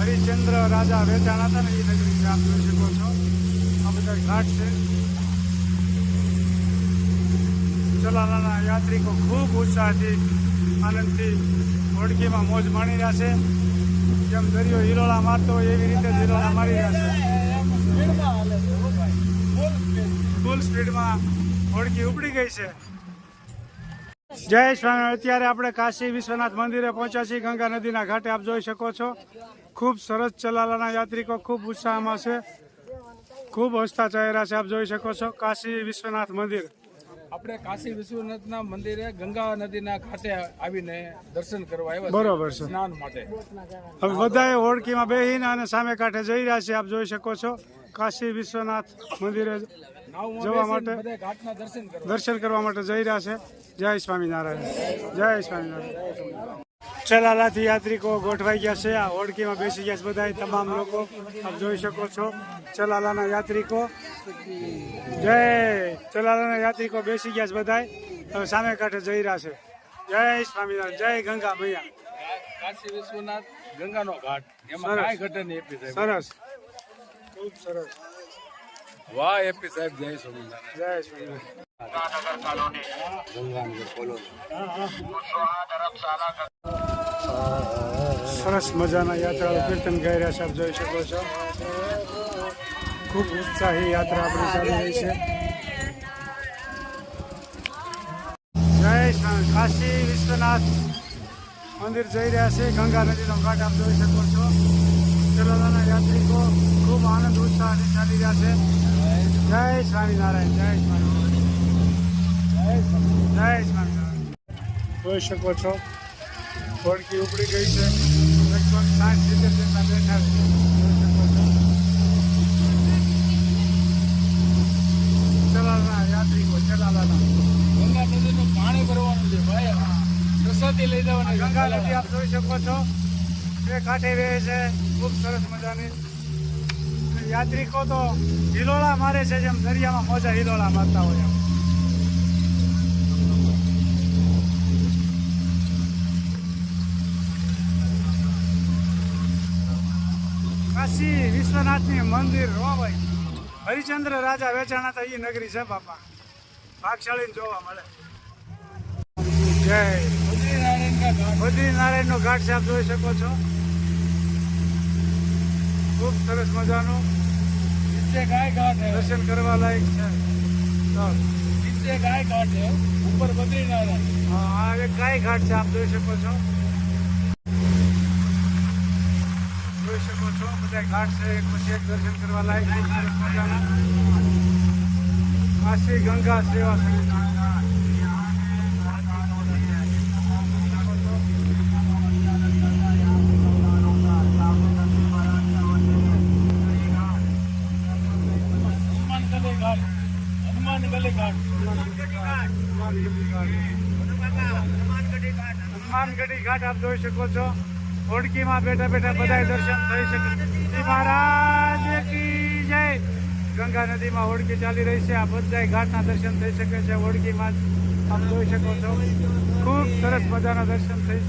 હરિશ્ચંદ્ર રાજા વેચાણ હતા ને એ નગરી આપ જોઈ શકો છો. આ બધા ઘાટ છે. ચલાલાના યાત્રિકો ખૂબ ઉત્સાહથી, આનંદથી હોડકીમાં મોજ માણી રહ્યા છે. જેમ દરિયો હિલોળા મારતો હોય એવી રીતે જ હિલોળા મારી રહ્યા છે. ફૂલ સ્પીડમાં હોડકી ઉપડી ગઈ છે. જય સ્વામી અત્યારે આપણે કાશી વિશ્વનાથ મંદિરે પહોંચ્યા છીએ. ગંગા નદીના ઘાટે આપ જોઈ શકો છો. ખૂબ સરસ ચલાલાના યાત્રિકો ખૂબ ઉત્સાહમાં છે. ખૂબ હસતા ચહેરા છે આપ જોઈ શકો છો. કાશી વિશ્વનાથ મંદિર. આપણે કાશી વિશ્વનાથના મંદિરે ગંગા નદીના ખાતે આવીને દર્શન કરવા આવ્યા બરોબર છે. સ્નાન માટે. હવે બધાએ હોડકીમાં બેહીને અને સામે કાંઠે જઈ રહ્યા છે આપ જોઈ શકો છો. કાશી વિશ્વનાથ મંદિરે જવા માટે દર્શન કરવા. દર્શન કરવા માટે જઈ રહ્યા છે. જય સ્વામિનારાયણ. જય સ્વામિનારાયણ. ચલાલાથી યાત્રિકો ગોઠવાઈ ગયા છે. આ હોડકીમાં બેસી ગયા છે બધા તમામ લોકો. આપ જોઈ શકો છો. ચલાલાના યાત્રિકો. જય! ચલાલાના યાત્રિકો બેસી ગયા છે બધા હવે સામે કાંઠે જઈ રહ્યા છે. જય સ્વામિનારાયણ. જય ગંગા મૈયા કાશી વિશ્વનાથ ગંગાનો ઘાટ. એમાં સરસ. કાંઈ ઘટે નહીં એપી સાહેબ. સરસ. ખૂબ સરસ. વાહ એપી સાહેબ જય સ્વામિનારાયણ. જય સ્વામિનારાયણ. સરસ મજાના યાત્રાળુ કીર્તન ગાઈ રહ્યા છે આપ જોઈ શકો છો. ખૂબ ઉત્સાહી યાત્રા આપણી ચાલી રહી છે. જય કાશી વિશ્વનાથ. મંદિર જઈ રહ્યા છે. ગંગા નદીનો ઘાટ આપ જોઈ શકો છો. ચલોદાના યાત્રિકો ખૂબ આનંદ ઉત્સાહથી ચાલી રહ્યા છે. જય સ્વામિનારાયણ જય સ્વામિનારાયણ જય સ્વામિનારાયણ જોઈ શકો છો. હોડકી ઉપડી ગઈ છે. લગભગ સાત સીટર જેટલા બેઠા છે. યાત્રિકો ચલાલાના ગંગા નદીનું પાણી ભરવાનું છે ભાઈ. પ્રસાદી લઈ જવાની ગંગા નદી આપ જોઈ શકો છો. બે કાંઠે વહે છે. ખૂબ સરસ મજાની. યાત્રિકો તો હિલોળા મારે છે જેમ દરિયામાં મોજા હિલોળા મારતા હોય એમ. કાશી વિશ્વનાથની મંદિર હો ભાઈ હરિચંદ્ર રાજા વેચાણા હતા એ નગરી છે બાપા. ભાગશાળીને જોવા મળે. જય. બદ્રીનારાયણનો ઘાટ સાહેબ જોઈ શકો છો. ખૂબ સરસ મજાનું. દર્શન કરવા લાયક છે. ઉપર બદ્રીનારાયણ. હા એક ગાય ઘાટ છે આપ જોઈ શકો છો. જોઈ શકો છો બધા ઘાટ છે એક પછી એક દર્શન કરવા લાયક ખૂબ સરસ મજાના કાશી ગંગા સેવા સમિતિ હનુમાન ગલી ઘાટ હનુમાન ગલી ઘાટ હનુમાનગઢી ઘાટ આપ જોઈ શકો છો ઓડકીમાં બેઠા બેઠા બધા દર્શન થઈ શકે. મહારાજ કી જય. ગંગા નદીમાં હોડકી ચાલી રહી છે. આ બધા ઘાટના દર્શન થઈ શકે છે. હોડકીમાં આમ જોઈ શકો છો. ખૂબ સરસ મજાના દર્શન થઈ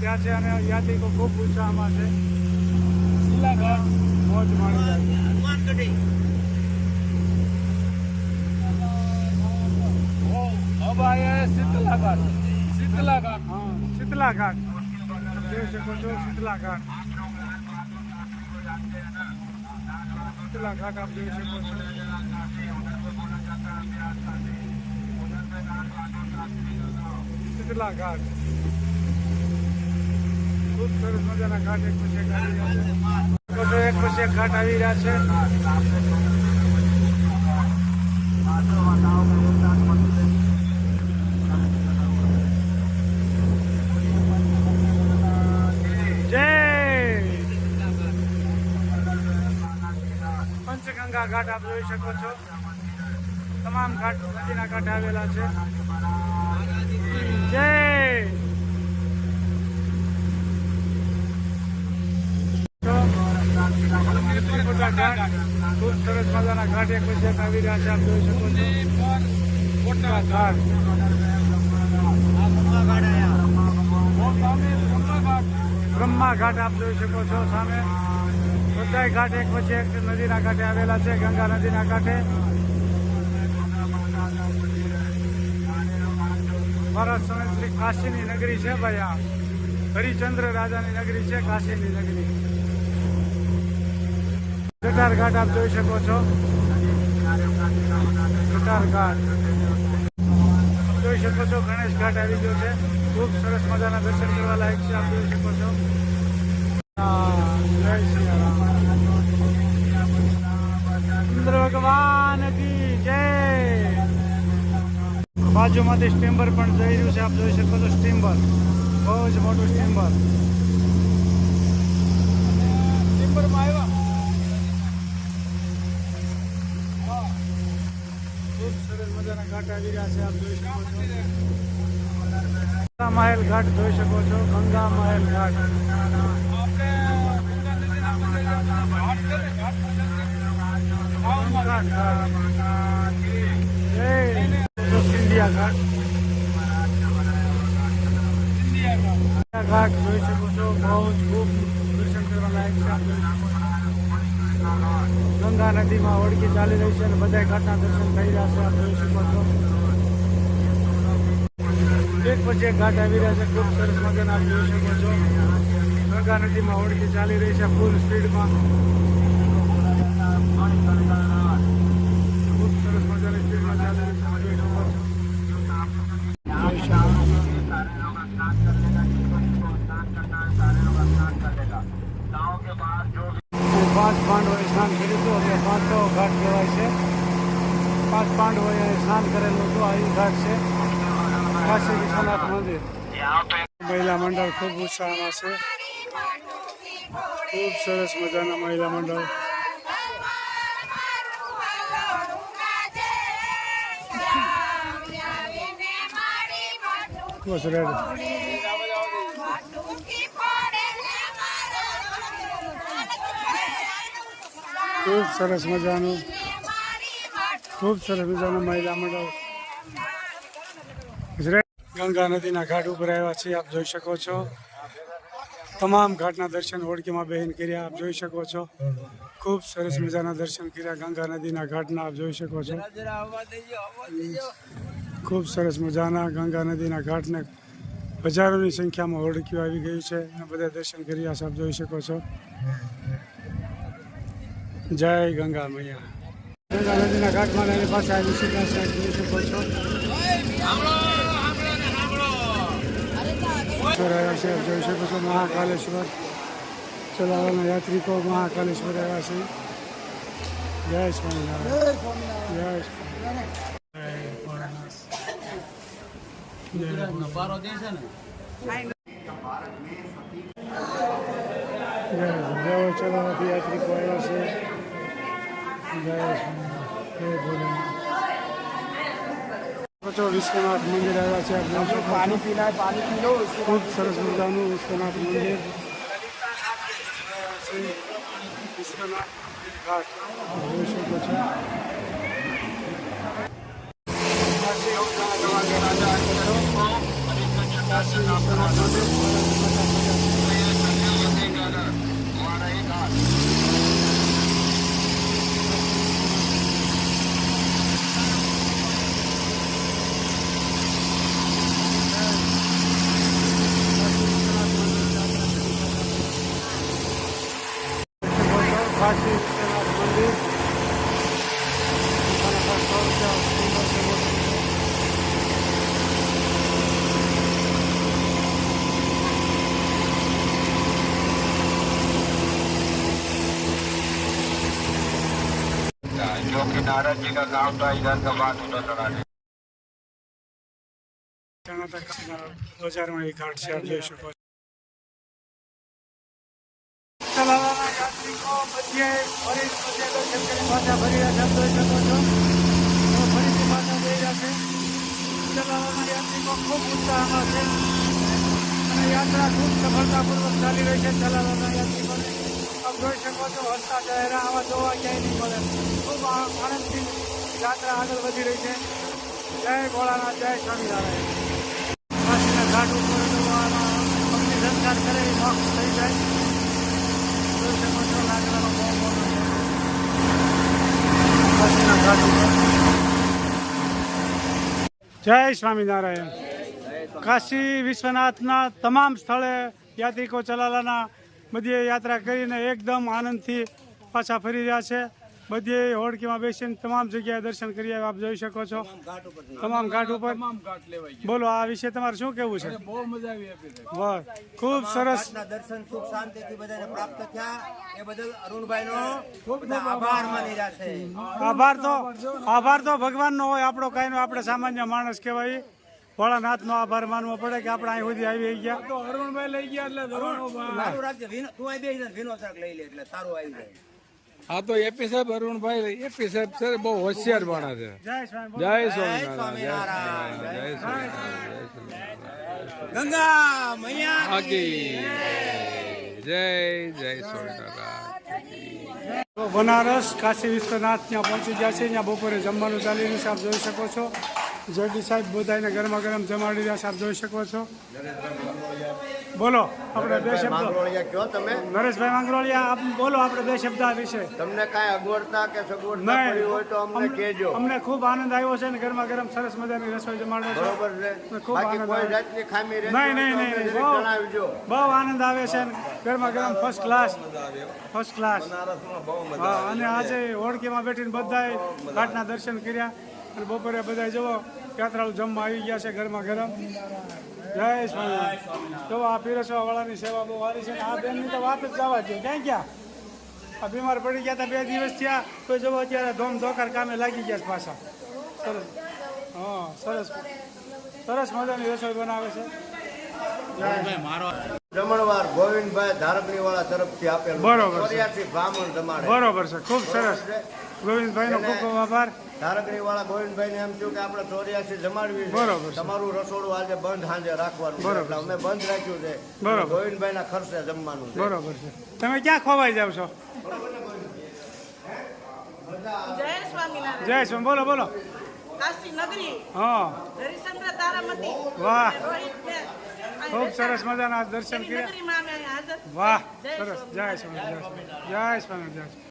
ત્યાં છે અને યાત્રિકો ખૂબ ઉત્સાહમાં છે. શિલાઘાટ મોજ માણી જાય અબાય શીતલા ઘાટ શીતલા ઘાટ હા શીતલા ઘાટ જોઈ શકો છો શીતલા ઘાટ શીતલા ઘાટ આપ જોઈ શકો છો શીતલા ઘાટ ખૂબ સરસ મજાના ઘાટ એક પછી એક પછી એક ઘાટ આવી રહ્યા છે જય બધા ઘાટ આપ જોઈ શકો છો. તમામ ઘાટ નદીના ઘાટ આવેલા છે. જય! ખૂબ સરસ મજાના ઘાટ એક પછી રહ્યા છે, આપ જોઈ શકો છો. મોટા ઘાટ. બ્રહ્મા ઘાટ આપ જોઈ શકો છો સામે. બધાય ઘાટ એક પછી એક નદીના કાંઠે આવેલા છે, ગંગા નદીના કાંઠે. ભારત સમય શ્રી કાશીની નગરી છે ભાઈ આ. હરિચંદ્ર રાજાની નગરી છે, કાશીની નગરી. જટાર ઘાટ આપ જોઈ શકો છો. જટાર ઘાટ. જોઈ શકો છો, ગણેશ ઘાટ આવી ગયો છે. ખૂબ સરસ મજાના દર્શન કરવા લાયક છે, આપ જોઈ શકો છો. જય શ્રી બાજુમાંથી સ્ટીમ્બર પણ જઈ રહ્યું છે આપ જોઈ શકો છો સ્ટીમ્બર બહુ જ મોટું સ્ટીમ્બર ડિસેમ્બરમાં આવ્યા. ખૂબ સરસ મજાના ઘાટ આવી રહ્યા છે આપ જોઈ શકો છો. ગંગા મહેલ ઘાટ જોઈ શકો છો ગંગા મહેલ ઘાટ. ઘાટ ઘાટ ઘાટ. ઇન્ડિયા ઘાટ જોઈ શકો છો. બહુ જ ખૂબ દર્શન કરવા લાયક છે. ગંગા નદીમાં ઓળખી ચાલી રહી છે અને બધા ઘાટના દર્શન થઈ રહ્યા છે. આપ જોઈ શકો છો. એક પછી એક ઘાટ આવી રહ્યા છે. ખૂબ સરસ મજાના આપ જોઈ શકો છો. ગંગા નદીમાં ઓળખી ચાલી રહી છે ફૂલ સ્પીડમાં. ખૂબ સરસ મજાની સ્પીડમાં ચાલી રહી છે આપ જોઈ શકો છો જોઈ શકો છો. પાંચ પાંડવોએ સ્નાન કર્યું હતું એટલે પાંચસો ઘાટ કહેવાય છે પાંચ પાંડવોએ સ્નાન કરેલું હતું આ એ ઘાટ છે. કાશી વિશ્વનાથ મંદિર. મહિલા મંડળ ખૂબ ઉત્સાહમાં છે. ખૂબ સરસ મજાના મહિલા મંડળ. ખૂબ સરસ મજાનું. ખૂબ સરસ મજાનો મહિલા મંડળ ગંગા નદીના ઘાટ ઉપર આવ્યા છીએ, આપ જોઈ શકો છો. તમામ ઘાટના દર્શન હોડકીમાં બહેન કર્યા, આપ જોઈ શકો છો. ખૂબ સરસ મજાના દર્શન કર્યા ગંગા નદીના ઘાટના, આપ જોઈ શકો છો. ખૂબ સરસ મજાના ગંગા નદીના ઘાટને હજારોની સંખ્યામાં હોડકીઓ આવી ગયું છે. અને બધા દર્શન કર્યા છે, આપ જોઈ શકો છો. જય ગંગા મૈયા. નદીના ઘાટમાં એની પાસે આવી આપ જોઈ શકો છો આવ્યા છે જોઈ શકો છો મહાકાલેશ્વર ચલાવવાના યાત્રિકો મહાકાલેશ્વર આવ્યા છે જય સ્વામિનારાયણ જય જય ચલાવવાથી યાત્રિકો આવ્યા છે વિશ્વનાથ મંદિર આવ્યા છે. પાણી પીના પાણી પી લો ખૂબ સરસ મજાનું વિશ્વનાથ મંદિર. વિશ્વનાથ ઘાટ. જોઈ શકો છો. વિશ્વનાથ મંદિર કાશી વિશ્વનાથ મંદિર અને ખાસ સો રૂપિયા સુંદર છે મોટું છે. जो कि नारद जी का गांव था इधर का बात उधर लड़ा કર્ણાટકના બજારમાં એ ઘાટ છે આપ જોઈ શકો યાત્રિકો ફરી પાછા ફરી રહ્યા છે શકો છો તો ફરીથી પાછા જઈ રહ્યા છે ચલાવવાના યાત્રિકો ખૂબ ઉત્સાહમાં છે અને યાત્રા ખૂબ સફળતાપૂર્વક ચાલી રહી છે ચલાવવાના યાત્રિકોને આપ જોઈ શકો છો હસતા ચહેરા આવા જોવા ક્યાંય નહીં મળે ખૂબ આનંદથી યાત્રા આગળ વધી રહી છે જય ભોળાનાથ જય સ્વામિનારાયણ. ઘાટ ઉપર તો અગ્નિ સંસ્કાર કરે એ મોક્ષ થઈ જાય જોઈ શકો છો લાકડાનો બહુ મોટો છે. કાશીના ઘાટ ઉપર. જય સ્વામિનારાયણ. કાશી વિશ્વનાથના તમામ સ્થળે યાત્રિકો ચલાલાના બધી યાત્રા કરીને એકદમ આનંદથી પાછા ફરી રહ્યા છે. બધીએ હોડકીમાં બેસીને તમામ જગ્યાએ દર્શન કરી આપ જોઈ શકો છો. તમામ ઘાટ ઉપર. તમામ ઘાટ લેવાઈ ગયા. બોલો આ વિશે તમારે શું કેવું છે? બહુ મજા આવી ખૂબ સરસ. દર્શન સુખ શાંતિથી બધાને પ્રાપ્ત થયા. એ બદલ અરુણભાઈનો બધા આભાર. માની રહ્યા આભાર તો આભાર તો ભગવાનનો હોય આપણો કાંઈ નો આપણે સામાન્ય માણસ કહેવાય. ભોળાનાથનો આભાર માનવો પડે કે આપણે અહીં સુધી આવી ગયા. અરુણભાઈ લઈ ગયા એટલે તું શાક લઈ લે એટલે સારું આવી જાય. હા તો એપી સાહેબ અરુણભાઈ એપી સાહેબ સર બહુ હોશિયાર માણસ છે. જય સ્વામી જય જય સ્વામિનારાયણ જય સ્વામિનારાયણ. ગંગા મૈયા જય જય સ્વામિનારાયણ. બનારસ કાશી વિશ્વનાથ ત્યાં પહોંચી ગયા છે. ત્યાં બપોરે જમવાનું ચાલી રહ્યું છે આપ જોઈ શકો છો. જગદી સાહેબ બધાને ગરમા ગરમ જમાડી રહ્યા છે આપ જોઈ શકો છો. બોલો આપણે બે શબ્દ. કહો કયો તમે. નરેશભાઈ માંગરોળિયા આપ બોલો આપણે બે શબ્દ આ વિશે તમને કાંઈ અગવડતા કે સગવડતા નહીં પડી હોય તો અમને કહેજો. અમને ખૂબ આનંદ આવ્યો છે ને ગરમા ગરમ સરસ મજાની રસોઈ જમાડો છો. બરોબર છે. ખૂબ બાકી આનંદ કોઈ જાતની ખામી રહે નહીં નહીં નહીં જણાવજો. બહુ આનંદ આવે છે ને ગરમા ગરમ ફર્સ્ટ ક્લાસ ફર્સ્ટ ક્લાસ હા અને આજે હોડકીમાં બેઠીને બધાએ ઘાટના દર્શન કર્યા. અને બપોરે બધા જવો યાત્રાળુ જમવા આવી ગયા છે ઘરમાં ગરમ. જય સ્વામી જો આ પીરસવા વાળાની સેવા બહુ સારી છે આ બેનની તો વાત જ જવા છે ક્યાં ગયા? આ બીમાર પડી ગયા હતા બે દિવસ થયા તો જવો અત્યારે ધોમ ધોકાર કામે લાગી ગયા છે પાછા. સરસ. હા સરસ. સરસ મજાની રસોઈ બનાવે છે. જમણવાર ગોવિંદભાઈ ધારકણી વાળા તરફથી આપેલ બરોબર છે. બ્રાહ્મણ તમારે. બરોબર છે. ખૂબ સરસ. ગોવિંદભાઈનો ખૂબ ખૂબ આભાર. ધારકણી વાળા ગોવિંદભાઈ એમ થયું કે આપણે ચોર્યાસી જમાડવી બરોબર તમારું રસોડું આજે બંધ સાંજે રાખવાનું. બરોબર. અમે બંધ રાખ્યું છે. બરોબર. ગોવિંદભાઈ ના ખર્ચે જમવાનું છે. બરોબર છે. તમે ક્યાં ખોવાઈ જાવ છો? જય સ્વામિનારાયણ. જય સ્વામી. બોલો બોલો. કાશી નગરી. હા. હરિશ્ચંદ્ર તારામતી. વાહ. ખૂબ સરસ મજાના દર્શન કર્યા. નગરીમાં અમે અહીં હાજર. વાહ. સરસ. જય સ્વામી જય સ્વામી જય સ્વામી જય સ્વામી